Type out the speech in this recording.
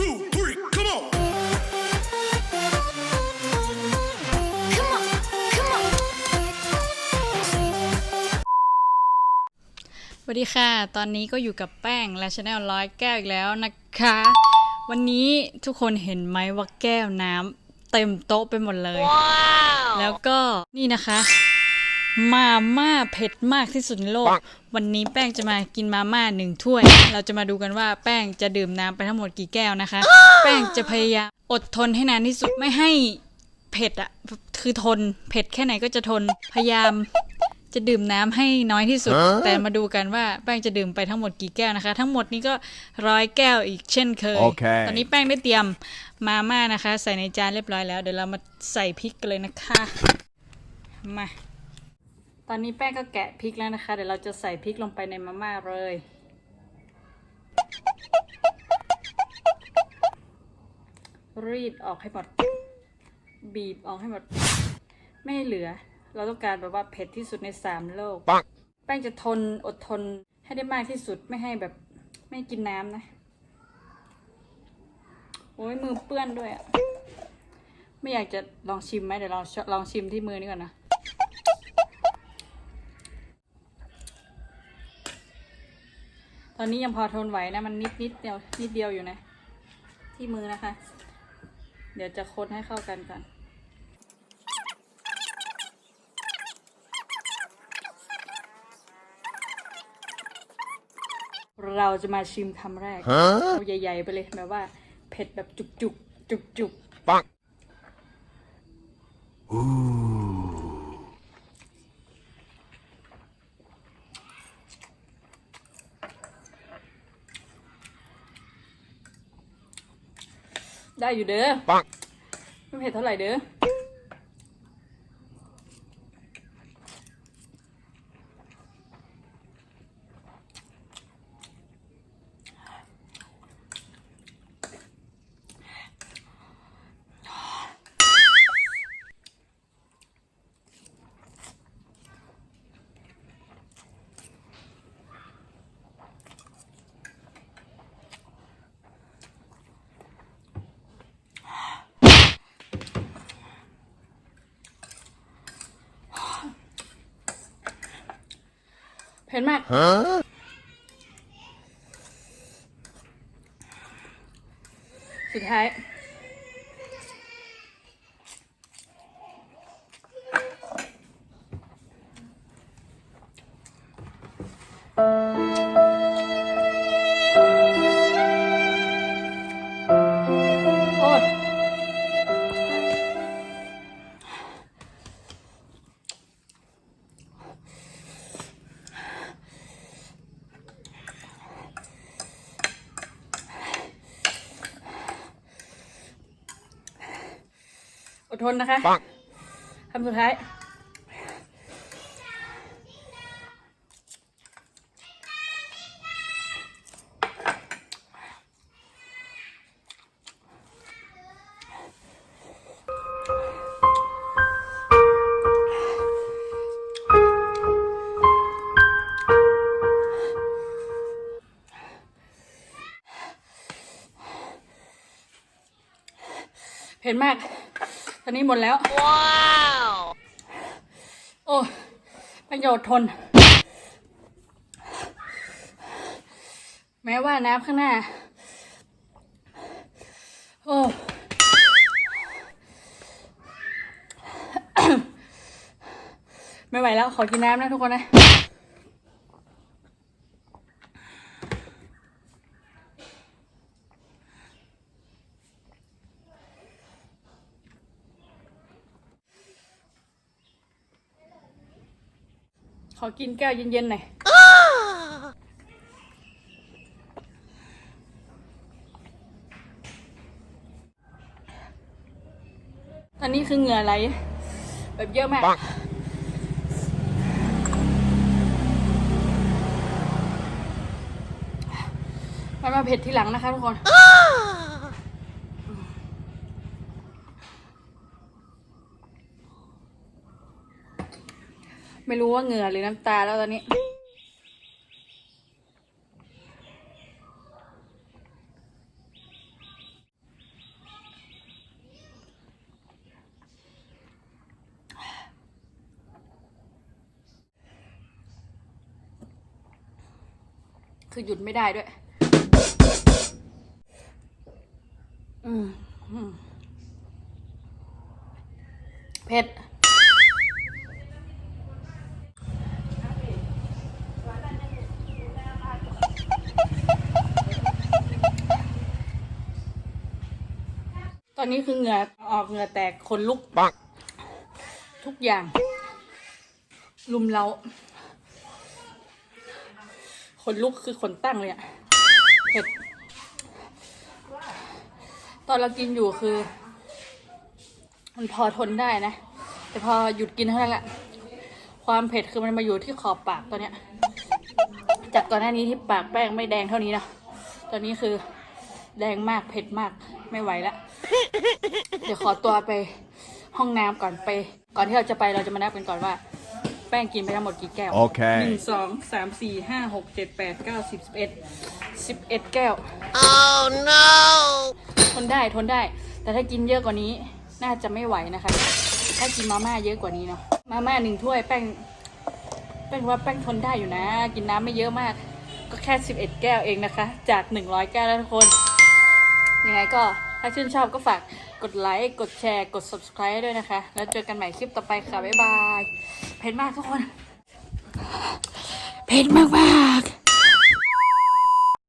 สวัสดีค่ะ ตอนนี้ก็อยู่กับแป้งและชาแนลร้อยแก้วอีกแล้วนะคะ วันนี้ทุกคนเห็นไหมว่าแก้วน้ำเต็มโต๊ะไปหมดเลย แล้วก็นี่นะคะ มาม่าเผ็ดมากที่สุดในโลก วันนี้แป้งจะมากินมาม่าหนึ่งถ้วย เราจะมาดูกันว่าแป้งจะดื่มน้ำไปทั้งหมดกี่แก้วนะคะ แป้งจะพยายามอดทนให้นานที่สุดไม่ให้เผ็ดอะคือทนเผ็ดแค่ไหนก็จะทนพยายามจะดื่มน้ำให้น้อยที่สุด แต่มาดูกันว่าแป้งจะดื่มไปทั้งหมดกี่แก้วนะคะ ทั้งหมดนี้ก็ร้อยแก้วอีกเช่นเคยโอเคตอนนี้แป้งได้เตรียมมาม่านะคะ ใส่ในจานเรียบร้อยแล้ว เดี๋ยวเรามาใส่พริกกันเลยนะคะ มา ตอนนี้แป้งก็แกะพริกแล้วนะคะ เดี๋ยวเราจะใส่พริกลงไปในมาม่าเลย รีดออกให้หมด บีบออกให้หมด ไม่ให้เหลือ เราต้องการแบบว่าเผ็ดที่สุดในสามโลกปังแป้งจะทนอดทนให้ได้มากที่สุดไม่ให้แบบไม่กินน้ำนะ โอ้ยมือเปื้อนด้วยอะไม่อยากจะลองชิมไหมเดี๋ยวลองลองชิมที่มือนี่ก่อนนะ ตอนนี้ยังพอทนไหวนะ มันนิดนิดเดียวนิดเดียวอยู่นะ ที่มือนะคะ เดี๋ยวจะคนให้เข้ากันก่อนเราจะมาชิมคำแรกฮะเอาใหญ่ ๆ ไปเลยแบบว่า เผ็ดแบบจุกจุกจุกจุกปังๆ ได้อยู่เด้อปังไม่เผ็ดเท่าไหร่เด้อ เผ็ดมากฮะสุดท้าย อดทนนะคะปังคำสุดท้าย เผ็ดมากต อนนี้หมดแล้วโอ้ประโยชน์ทน แม้ว่าน้ำข้างหน้า โอ้ไม่ไหวแล้ว ขอกินน้ำนะทุกคนนะ ขอกินแก้วเย็นๆหน่อยตอนนี้คือเหงื่อไหลแบบเยอะมากปังมันมาเผ็ดทีหลังนะคะทุกคน ไม่รู้ว่าเหงื่อหรือน้ำตาแล้วตอนนี้ คือหยุดไม่ได้ด้วย อืมเผ็ด นนี้คือเหงื่อออกเหงื่อแตกขนลุกปังทุกอย่าง ลุมเราขนลุกคือขนตั้งเลยอะเผ็ด ตอนเรากินอยู่คือ มันพอทนได้นะ แต่พอหยุดกินเท่านั้นแหละ ความเผ็ดคือมันมาอยู่ที่ขอบปากตอนเนี้ย จากก่อนหน้านี้ที่ปากแป้งไม่แดงเท่านี้นะตอนนี้คือแดงมากเผ็ดมากไม่ไหวแล้ว เดี๋ยวขอตัวไปห้องน้ำก่อนไป ก่อนที่เราจะไปเราจะมานับกันก่อนว่า แป้งกินไปทั้งหมดกี่แก้ว Okay. หนึ่งสองสามสี่ห้าหกเจ็ดแปดเก้าสิบสิบเอ็ดสิบเอ็ดแก้ว Oh no! ทนได้ทนได้ แต่ถ้ากินเยอะกว่านี้น่าจะไม่ไหวนะคะ ถ้ากินมาม่าเยอะกว่านี้เนาะมาม่าหนึ่งถ้วยแป้งแป้งว่าแป้งทนได้อยู่นะ กินน้ำไม่เยอะมาก ก็แค่สิบเอ็ดแก้วเองนะคะ จากหนึ่งร้อยแก้วแล้วทุกคน ยังไงก็ ถ้าชื่นชอบก็ฝากกดไลค์กดแชร์กด subscribe ด้วยนะคะ แล้วเจอกันใหม่คลิปต่อไปค่ะ บ๊ายบาย เผ็ดมากทุกคน เผ็ดมากมากๆ